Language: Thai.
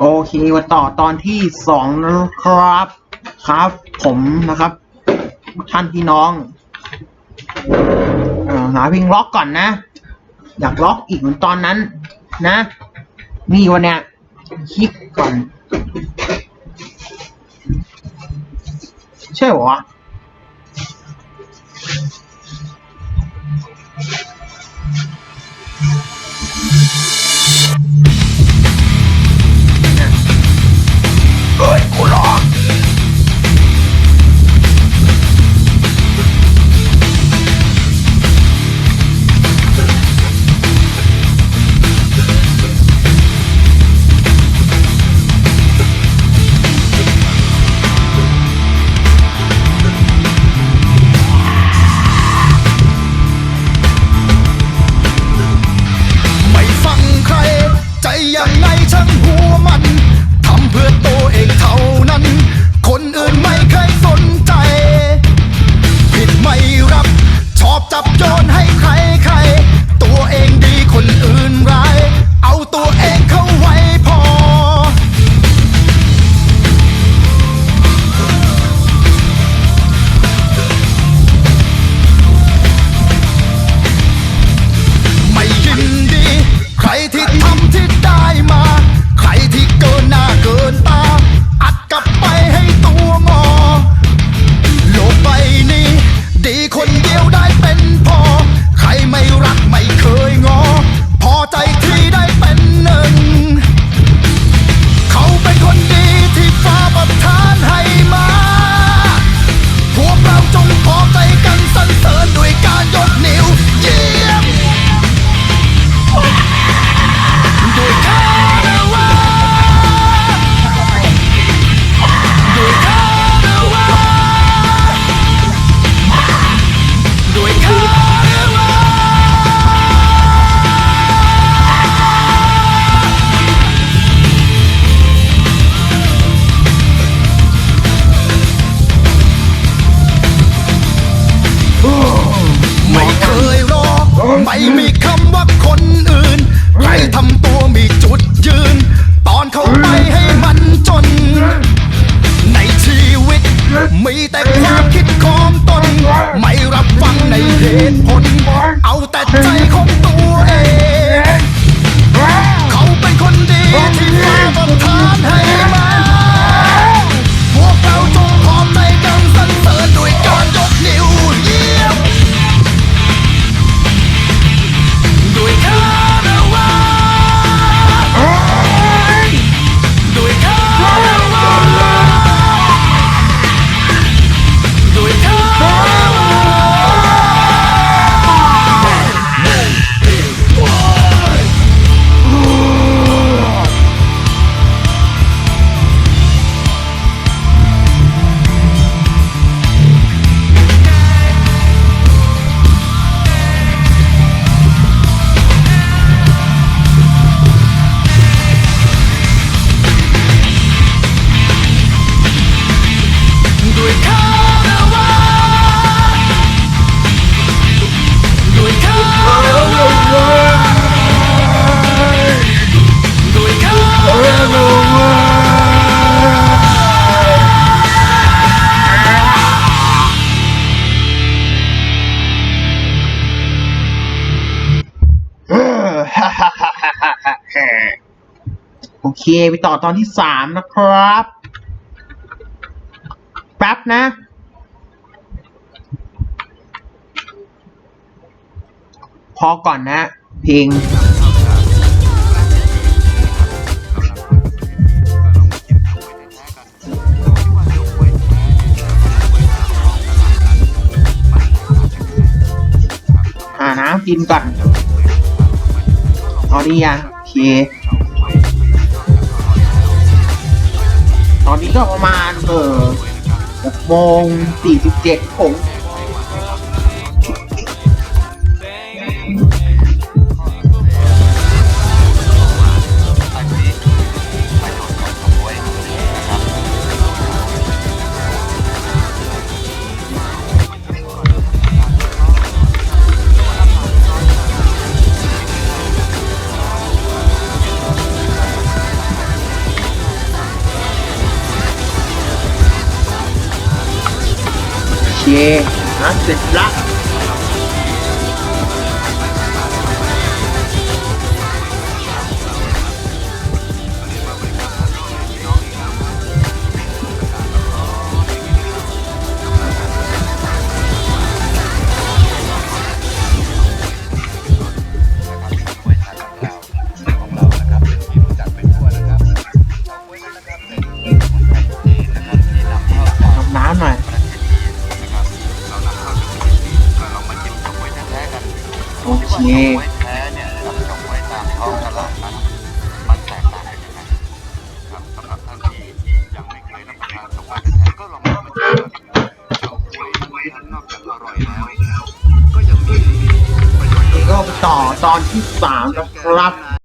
โอเคมาต่อตอนที่สองนะครับ ครับ ผมนะครับ ท่านพี่น้องอหาเพลงล็อกก่อนนะ อยากล็อกอีกเหมือนตอนนั้น นะ นี่วันเนี้ยคลิกก่อน ใช่หรอ ยังไงช่างหัวมันทำเพื่อตัวเองเท่านั้น คนอื่นไม่เคยสนใจ ผิดไม่รับ ชอบจับโย ไม่ เค ไปต่อตอนที่สามนะครับ แป๊บนะพอก่อนนะ เพลงหาน้ำกินก่อน เอาดีอะโอเค ตอนนี้ก็ประมาณเออหกโมงสี่สิบเจ็ดผม นะเส โอดูเคว่แท้เนี่ยกับเฉาก๊วยตามท้องตลาดนั้นมันแตกต่างกันยังไงครับสำหรับท่านที่ยังไม่เคยรับประทานเฉาก๊วยแท้ก็ลองมาชิมกันเฉาก๊วยนั้นนอกจากอร่อยแล้ว ก็ยังมีประโยชน์ ก็ไปต่อตอนที่สามนะครับ